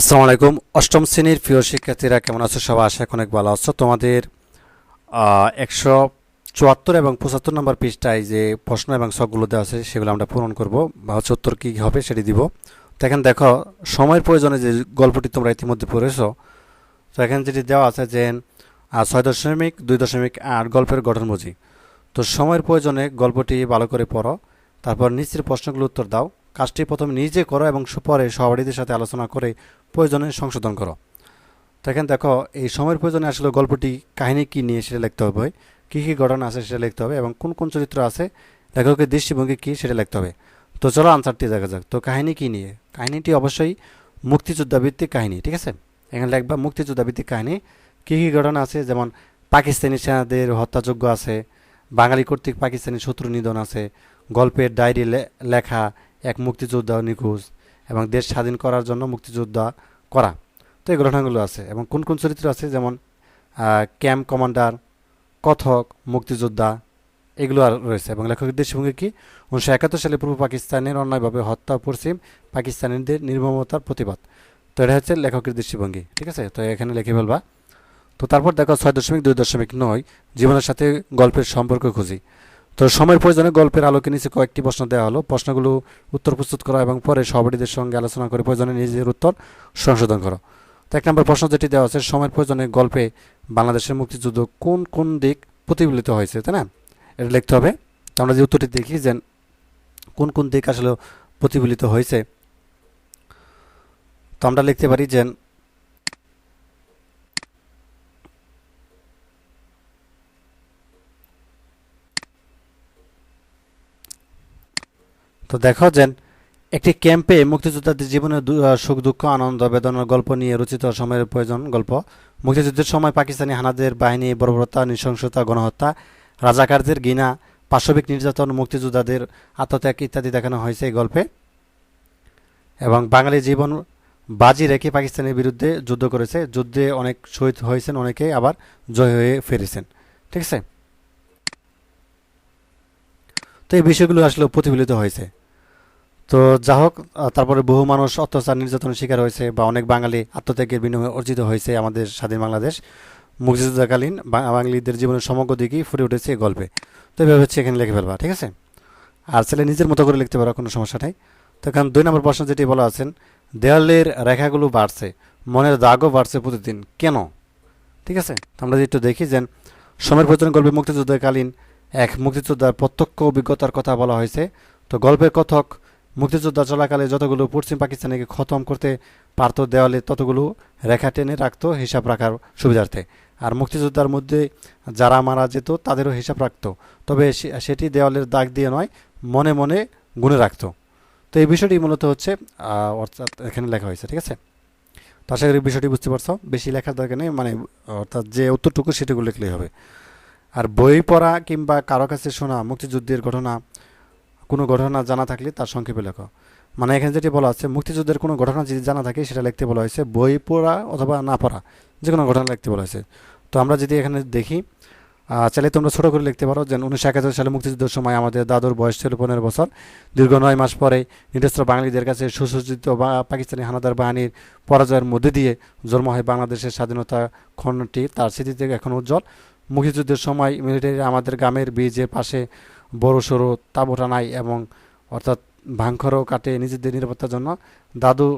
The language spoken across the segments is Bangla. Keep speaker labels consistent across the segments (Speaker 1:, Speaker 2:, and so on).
Speaker 1: আসসালামু আলাইকুম। অষ্টম শ্রেণির প্রিয় শিক্ষার্থীরা, কেমন আছো? সবাই আশা অনেক ভালো আছো। তোমাদের একশো চুয়াত্তর এবং পঁচাত্তর নম্বর পৃষ্ঠায় যে প্রশ্ন এবং শখগুলো দেওয়া আছে, সেগুলো আমরা পূরণ করব। বা হচ্ছে উত্তর কী হবে সেটি দিব। তো এখানে দেখো, সময়ের প্রয়োজনে যে গল্পটি তোমরা ইতিমধ্যে পড়েছো, তো এখানে যেটি দেওয়া আছে যে ছয় দশমিক, দুই দশমিক আট গল্পের গঠন বুঝি তো সময়ের প্রয়োজনে গল্পটি ভালো করে পড়ো। তারপর নিচের প্রশ্নগুলো উত্তর দাও। কাজটি প্রথমে নিজে করো এবং পরে সহপাঠীদের সাথে আলোচনা করে প্রয়োজনে সংশোধন করো। তো এখানে দেখো, এই সময়ের প্রয়োজনে আসলে গল্পটি কাহিনী কী নিয়ে সেটা লিখতে হবে, কী কী ঘটনা আছে সেটা লিখতে হবে এবং কোন কোন চরিত্র আছে, লেখকের দৃষ্টিভঙ্গি কী সেটা লিখতে হবে। তো চলো আনসারটি দেখা যাক। তো কাহিনী কী নিয়ে? কাহিনীটি অবশ্যই মুক্তিযোদ্ধা ভিত্তিক কাহিনী, ঠিক আছে? এখানে লিখবা মুক্তিযোদ্ধা ভিত্তিক কাহিনী, কী কী ঘটনা আছে, যেমন পাকিস্তানি সেনাদের হত্যাযোগ্য আছে, বাঙালি কর্তৃক পাকিস্তানি শত্রু নিধন আছে, গল্পের ডায়েরি লেখা এক মুক্তিযোদ্ধা নিখোঁজ এবং দেশ স্বাধীন করার জন্য মুক্তিযোদ্ধা করা। তো এই ঘটনাগুলো আছে এবং কোন কোন চরিত্র আছে? যেমন ক্যাম্প কমান্ডার, কথক, মুক্তিযোদ্ধা, এগুলো আর রয়েছে এবং লেখকের দৃষ্টিভঙ্গি কি? উনিশশো একাত্তর সালে পূর্ব পাকিস্তানের অন্যায়ভাবে হত্যা পশ্চিম পাকিস্তানিদের নির্মমতার প্রতিবাদ। তো এটা হচ্ছে লেখকের দৃষ্টিভঙ্গি, ঠিক আছে? তো এখানে লিখে ফেলবা। তো তারপর দেখো ছয় দশমিক দুই দশমিক নয়, জীবনের সাথে গল্পের সম্পর্ক খুঁজি। তো সময়ের প্রয়োজনে গল্পের আলোকে নিচে কয়েকটি প্রশ্ন দেওয়া হলো। প্রশ্নগুলো উত্তর প্রস্তুত করা এবং পরে সহপাঠীদের সঙ্গে আলোচনা করে প্রয়োজনে নিজের উত্তর সংশোধন করো। তো এক নম্বর প্রশ্ন যেটি দেওয়া আছে, সময়ের প্রয়োজনে গল্পে বাংলাদেশের মুক্তিযুদ্ধ কোন কোন দিক প্রতিফলিত হয়েছে, তাই না? এটা লিখতে হবে। তো আমরা যে উত্তরটি দেখি যে কোন কোন দিক আসলে প্রতিফলিত হয়েছে, তো আমরা লিখতে পারি যে তো দেখো যে একটি ক্যাম্পে মুক্তিযোদ্ধাদের জীবনের সুখ, দুঃখ, আনন্দ বেদনার গল্প নিয়ে রচিত সময়ের প্রয়োজন গল্প। মুক্তিযুদ্ধের সময় পাকিস্তানি হানাদের বাহিনী বর্বরতা, নৃশংসতা, গণহত্যা, রাজাকারদের গিনা পাশবিক নির্যাতন, মুক্তিযোদ্ধাদের আত্মত্যাগ ইত্যাদি দেখানো হয়েছে এই গল্পে। এবং বাঙালি জীবন বাজি রেখে পাকিস্তানের বিরুদ্ধে যুদ্ধ করেছে। যুদ্ধে অনেক শহীদ হয়েছেন, অনেকে আবার জয় হয়ে ফিরেছেন। ঠিক আছে? তো এই বিষয়গুলো আসলে প্রতিফলিত হয়েছে। তো যা হোক তারপরে বহু মানুষ অত্যাচার, নির্যাতনের শিকার হয়েছে বা অনেক বাঙালি আত্মত্যাগের বিনিময়ে অর্জিত হয়েছে আমাদের স্বাধীন বাংলাদেশ। মুক্তিযুদ্ধকালীন বাঙালিদের জীবনের সমগ্র দিকেই ফুটে উঠেছে এই গল্পে। তো এভাবে হচ্ছে এখানে লিখে ফেলবা, ঠিক আছে? আর ছেলে নিজের মতো করে লিখতে পারো, কোনো সমস্যা নেই। তো এখন দুই নম্বর প্রশ্ন যেটি বলা আছেন দেওয়ালের রেখাগুলো বাড়ছে, মনের দাগও বাড়ছে প্রতিদিন। কেন? ঠিক আছে? আমরা যদি একটু দেখি যে সময়ের প্রয়োজন গল্পে মুক্তিযুদ্ধকালীন এক মুক্তিযোদ্ধার প্রত্যক্ষ অভিজ্ঞতার কথা বলা হয়েছে। তো গল্পের কথক মুক্তিযোদ্ধা চলাকালে যতগুলো পশ্চিম পাকিস্তানিকে খতম করতে পারত দেওয়ালে ততগুলো রেখা টেনে রাখতো হিসাব রাখার সুবিধার্থে। আর মুক্তিযোদ্ধার মধ্যে যারা মারা যেত, তাদেরও হিসাব রাখতো। তবে সেটি দেওয়ালের দাগ দিয়ে নয়, মনে মনে গুনে রাখতো। তো এই বিষয়টি মূলত হচ্ছে অর্থাৎ এখানে লেখা হয়েছে, ঠিক আছে? তো আশা করি বিষয়টি বুঝতে পারছ। বেশি লেখার দরকার নেই মানে অর্থাৎ যে উত্তরটুকু সেটুকু লিখলেই হবে। আর বই পড়া কিংবা কারও কাছে শোনা মুক্তিযুদ্ধের ঘটনা কোনো ঘটনা জানা থাকলে তার সংক্ষেপে লেখো। মানে এখানে যেটি বলা আছে, মুক্তিযুদ্ধের কোনো ঘটনা যদি জানা থাকে, সেটা লিখতে বলা হয়েছে বই পড়া অথবা না পড়া যে কোনো ঘটনা লিখতে বলা হয়েছে। তো আমরা যদি এখানে দেখি চাইলে তোমরা ছোটো করে লিখতে পারো যে উনিশশো একাত্তর সালে মুক্তিযুদ্ধের সময় আমাদের দাদুর বয়স ছিল পনেরো বছর। দীর্ঘ নয় মাস পরে নিরস্ত্র বাঙালিদের কাছে সুসজ্জিত বা পাকিস্তানি হানাদার বাহিনীর পরাজয়ের মধ্যে দিয়ে জন্ম হয় বাংলাদেশের স্বাধীনতা খণ্ডটি, তার স্মৃতিতে এখন উজ্জ্বল। মুক্তিযুদ্ধের সময় মিলিটারি আমাদের গ্রামের বীজের পাশে বড় সড়ো তাঁবু টানায় এবং অর্থাৎ ভাঙখরও কাটে নিজেদের নিরাপত্তার জন্য। দাদু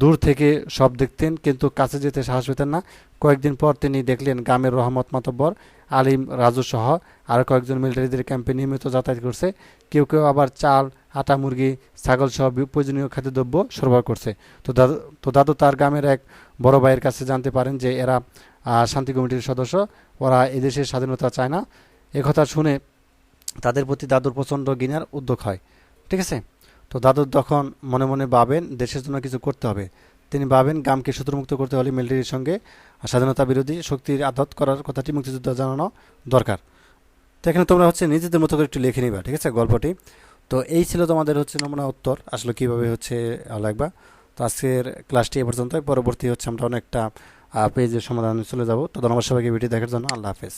Speaker 1: দূর থেকে সব দেখতেন কিন্তু কাছে যেতে সাহস পেতেন না। কয়েকদিন পর তিনি দেখলেন গ্রামের রহমত মাতব্বর, আলিম, রাজু সহ আরও কয়েকজন মিলিটারিদের ক্যাম্পে নিয়মিত যাতায়াত করছে। কেউ কেউ আবার চাল, আটা, মুরগি, ছাগল সহ প্রয়োজনীয় খাদ্যদ্রব্য সরবরাহ করছে। তো দাদু তো দাদু তার গ্রামের এক বড় ভাইয়ের কাছে জানতে পারেন যে এরা শান্তি কমিটির সদস্য। ওরা এদেশের স্বাধীনতা চায় না। একথা শুনে তাদের প্রতি দাদুর প্রচণ্ড ঘৃণার উদ্যোগ হয়। ঠিক আছে? তো দাদুর তখন মনে মনে ভাবেন, দেশের জন্য কিছু করতে হবে। তিনি ভাবেন, গ্রামকে শত্রুমুক্ত করতে হলে মিলিটারির সঙ্গে স্বাধীনতা বিরোধী শক্তির আদত করার কথাটি মুক্তিযুদ্ধ জানানো দরকার। তো এখানে তোমরা হচ্ছে নিজেদের মতো করে একটু লিখে নিবা, ঠিক আছে, গল্পটি? তো এই ছিল তোমাদের হচ্ছে নমুনা উত্তর, আসলে কীভাবে হচ্ছে লাগবা। তো আজকের ক্লাসটি এ পর্যন্ত পরবর্তী হচ্ছে আমরা অনেকটা পেজের সমাধানে চলে যাব। তো ধন্যবাদ সবাইকে ভিডিও দেখার জন্য। আল্লাহ হাফেজ।